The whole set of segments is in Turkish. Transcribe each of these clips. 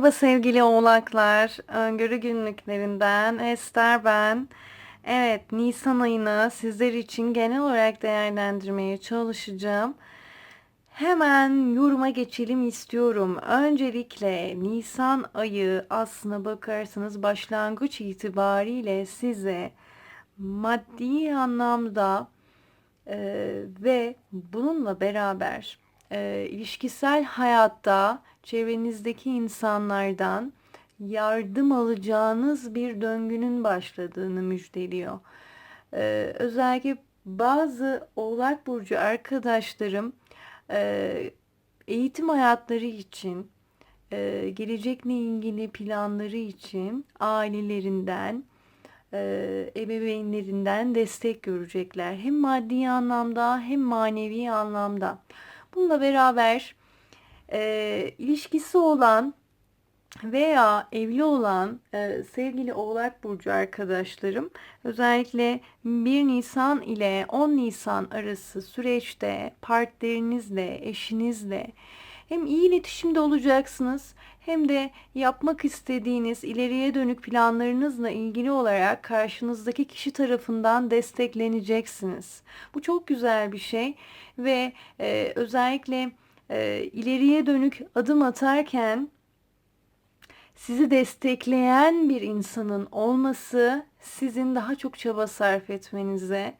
Merhaba sevgili oğlaklar. Öngörü günlüklerinden Ester ben. Evet, Nisan ayını sizler için genel olarak değerlendirmeye çalışacağım. Hemen yoruma geçelim istiyorum. Öncelikle Nisan ayı aslına bakarsanız başlangıç itibariyle size maddi anlamda e, ve bununla beraber e, ilişkisel hayatta çevrenizdeki insanlardan yardım alacağınız bir döngünün başladığını müjdeliyor. Ee, özellikle bazı Oğlak Burcu arkadaşlarım e, eğitim hayatları için, e, gelecekle ilgili planları için ailelerinden, e, ebeveynlerinden destek görecekler. Hem maddi anlamda hem manevi anlamda. Bununla beraber e, ilişkisi olan veya evli olan e, sevgili Oğlak Burcu arkadaşlarım özellikle 1 Nisan ile 10 Nisan arası süreçte partnerinizle, eşinizle hem iyi iletişimde olacaksınız hem de yapmak istediğiniz ileriye dönük planlarınızla ilgili olarak karşınızdaki kişi tarafından destekleneceksiniz. Bu çok güzel bir şey ve e, özellikle e, ileriye dönük adım atarken sizi destekleyen bir insanın olması sizin daha çok çaba sarf etmenize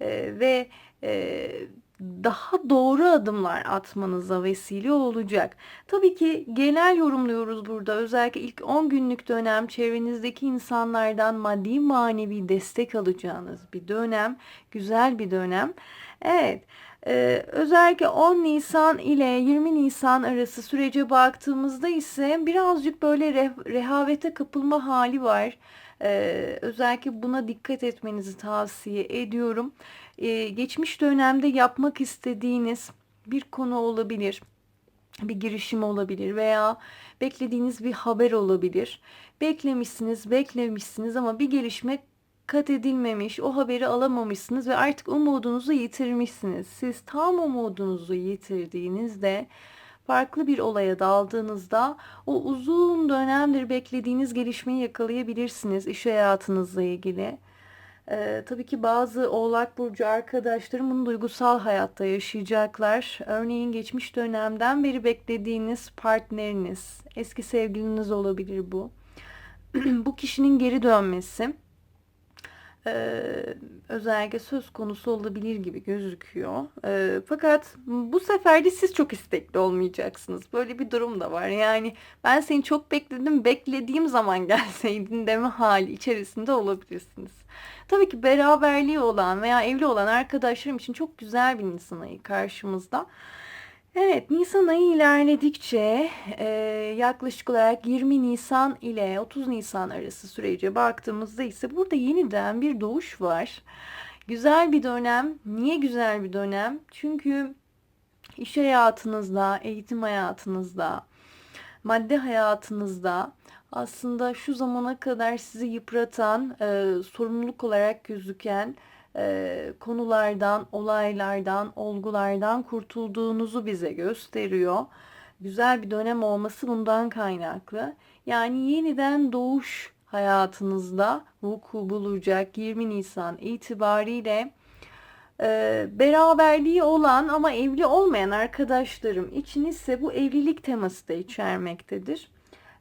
e, ve e, daha doğru adımlar atmanıza vesile olacak. Tabii ki genel yorumluyoruz burada. Özellikle ilk 10 günlük dönem çevrenizdeki insanlardan maddi manevi destek alacağınız bir dönem. Güzel bir dönem. Evet. Ee, özellikle 10 Nisan ile 20 Nisan arası sürece baktığımızda ise birazcık böyle re rehavete kapılma hali var. Ee, özellikle buna dikkat etmenizi tavsiye ediyorum. Ee, geçmiş dönemde yapmak istediğiniz bir konu olabilir bir girişim olabilir veya beklediğiniz bir haber olabilir. Beklemişsiniz, beklemişsiniz ama bir gelişme kat edilmemiş, o haberi alamamışsınız ve artık umudunuzu yitirmişsiniz. Siz tam umudunuzu yitirdiğinizde farklı bir olaya daldığınızda o uzun dönemdir beklediğiniz gelişmeyi yakalayabilirsiniz iş hayatınızla ilgili. Ee, tabii ki bazı Oğlak Burcu arkadaşlarım bunu duygusal hayatta yaşayacaklar. Örneğin geçmiş dönemden beri beklediğiniz partneriniz, eski sevgiliniz olabilir bu. bu kişinin geri dönmesi özellikle söz konusu olabilir gibi gözüküyor. E, fakat bu sefer de siz çok istekli olmayacaksınız. Böyle bir durum da var. Yani ben seni çok bekledim, beklediğim zaman gelseydin deme hali içerisinde olabilirsiniz. Tabii ki beraberliği olan veya evli olan arkadaşlarım için çok güzel bir insan karşımızda. Evet, Nisan ayı ilerledikçe e, yaklaşık olarak 20 Nisan ile 30 Nisan arası sürece baktığımızda ise burada yeniden bir doğuş var. Güzel bir dönem. Niye güzel bir dönem? Çünkü iş hayatınızda, eğitim hayatınızda, madde hayatınızda aslında şu zamana kadar sizi yıpratan, e, sorumluluk olarak gözüken e, konulardan, olaylardan, olgulardan kurtulduğunuzu bize gösteriyor. Güzel bir dönem olması bundan kaynaklı. Yani yeniden doğuş hayatınızda vuku bulacak 20 Nisan itibariyle e, beraberliği olan ama evli olmayan arkadaşlarım için ise bu evlilik teması da içermektedir.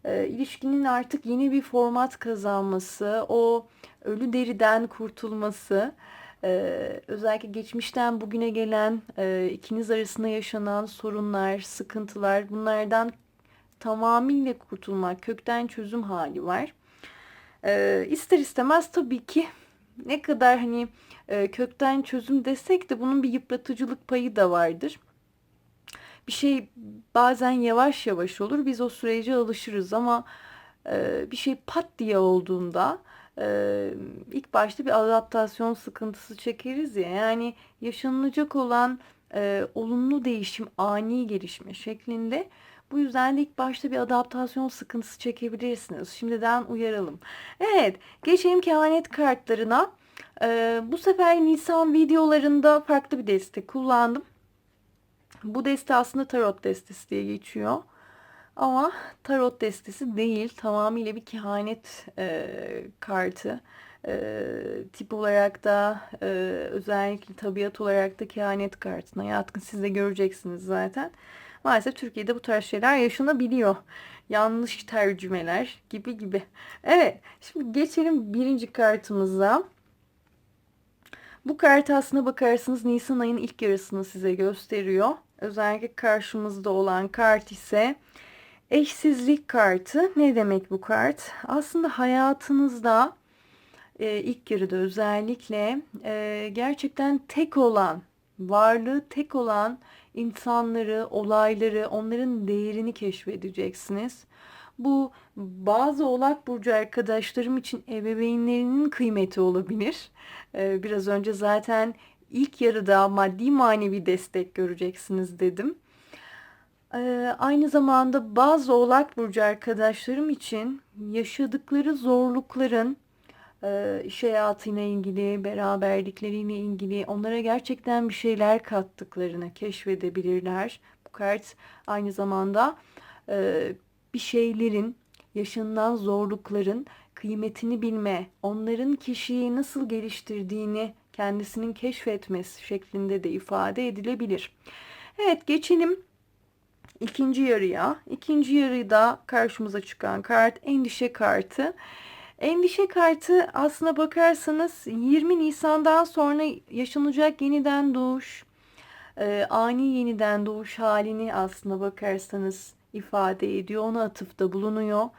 E, ilişkinin artık yeni bir format kazanması, o ölü deriden kurtulması, ee, özellikle geçmişten bugüne gelen e, ikiniz arasında yaşanan sorunlar, sıkıntılar bunlardan tamamıyla kurtulmak, kökten çözüm hali var. Ee, ister istemez tabii ki ne kadar hani e, kökten çözüm desek de bunun bir yıpratıcılık payı da vardır. Bir şey bazen yavaş yavaş olur. Biz o sürece alışırız ama e, bir şey pat diye olduğunda e, ilk başta bir adaptasyon sıkıntısı çekeriz ya. Yani yaşanılacak olan e, olumlu değişim, ani gelişme şeklinde. Bu yüzden de ilk başta bir adaptasyon sıkıntısı çekebilirsiniz. Şimdiden uyaralım. Evet, geçelim kehanet kartlarına. Ee, bu sefer Nisan videolarında farklı bir deste kullandım. Bu deste aslında tarot destesi diye geçiyor. Ama tarot destesi değil. Tamamıyla bir kehanet e, kartı. E, tip olarak da e, özellikle tabiat olarak da kehanet kartına yatkın. Siz de göreceksiniz zaten. Maalesef Türkiye'de bu tarz şeyler yaşanabiliyor. Yanlış tercümeler gibi gibi. Evet şimdi geçelim birinci kartımıza. Bu kart aslına bakarsanız Nisan ayının ilk yarısını size gösteriyor. Özellikle karşımızda olan kart ise eşsizlik kartı. Ne demek bu kart? Aslında hayatınızda e, ilk yarıda özellikle e, gerçekten tek olan, varlığı tek olan insanları, olayları, onların değerini keşfedeceksiniz. Bu bazı oğlak burcu arkadaşlarım için ebeveynlerinin kıymeti olabilir. Ee, biraz önce zaten ilk yarıda maddi manevi destek göreceksiniz dedim. Ee, aynı zamanda bazı oğlak burcu arkadaşlarım için yaşadıkları zorlukların e, iş hayatıyla ilgili, beraberlikleriyle ilgili onlara gerçekten bir şeyler kattıklarını keşfedebilirler. Bu kart aynı zamanda e, bir şeylerin, yaşanılan zorlukların kıymetini bilme, onların kişiyi nasıl geliştirdiğini kendisinin keşfetmesi şeklinde de ifade edilebilir. Evet geçelim ikinci yarıya. İkinci yarıda karşımıza çıkan kart endişe kartı. Endişe kartı aslına bakarsanız 20 Nisan'dan sonra yaşanacak yeniden doğuş, e, ani yeniden doğuş halini aslına bakarsanız ifade ediyor. Ona atıfta bulunuyor.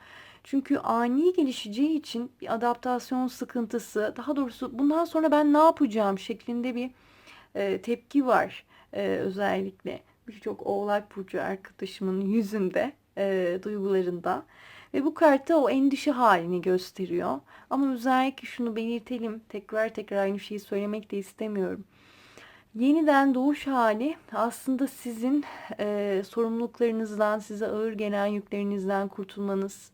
Çünkü ani gelişeceği için bir adaptasyon sıkıntısı, daha doğrusu bundan sonra ben ne yapacağım şeklinde bir e, tepki var e, özellikle birçok oğlak burcu arkadaşımın yüzünde, e, duygularında. Ve bu kartta o endişe halini gösteriyor. Ama özellikle şunu belirtelim, tekrar tekrar aynı şeyi söylemek de istemiyorum. Yeniden doğuş hali aslında sizin e, sorumluluklarınızdan, size ağır gelen yüklerinizden kurtulmanız,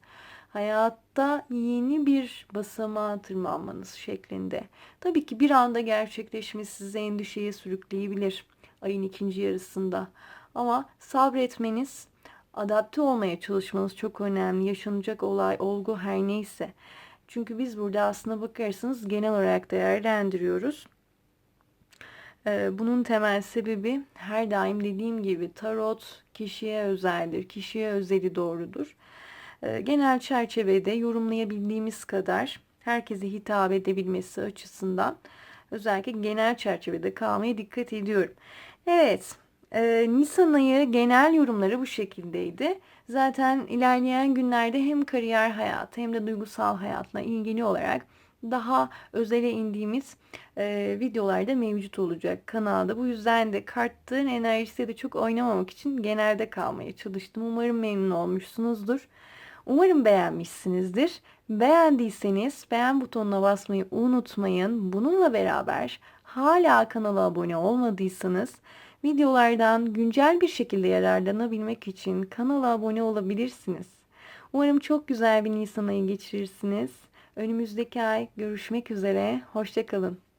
hayatta yeni bir basamağa tırmanmanız şeklinde. Tabii ki bir anda gerçekleşmesi size endişeye sürükleyebilir ayın ikinci yarısında. Ama sabretmeniz, adapte olmaya çalışmanız çok önemli. Yaşanacak olay, olgu her neyse. Çünkü biz burada aslına bakarsanız genel olarak değerlendiriyoruz. Ee, bunun temel sebebi her daim dediğim gibi tarot kişiye özeldir, kişiye özeli doğrudur. Ee, genel çerçevede yorumlayabildiğimiz kadar herkese hitap edebilmesi açısından özellikle genel çerçevede kalmaya dikkat ediyorum. Evet, e, Nisan ayı genel yorumları bu şekildeydi. Zaten ilerleyen günlerde hem kariyer hayatı hem de duygusal hayatla ilgili olarak daha özele indiğimiz e, videolarda mevcut olacak kanalda. Bu yüzden de karttığın enerjisi de çok oynamamak için genelde kalmaya çalıştım. Umarım memnun olmuşsunuzdur. Umarım beğenmişsinizdir. Beğendiyseniz beğen butonuna basmayı unutmayın. Bununla beraber hala kanala abone olmadıysanız videolardan güncel bir şekilde yararlanabilmek için kanala abone olabilirsiniz. Umarım çok güzel bir Nisan ayı geçirirsiniz. Önümüzdeki ay görüşmek üzere. Hoşçakalın.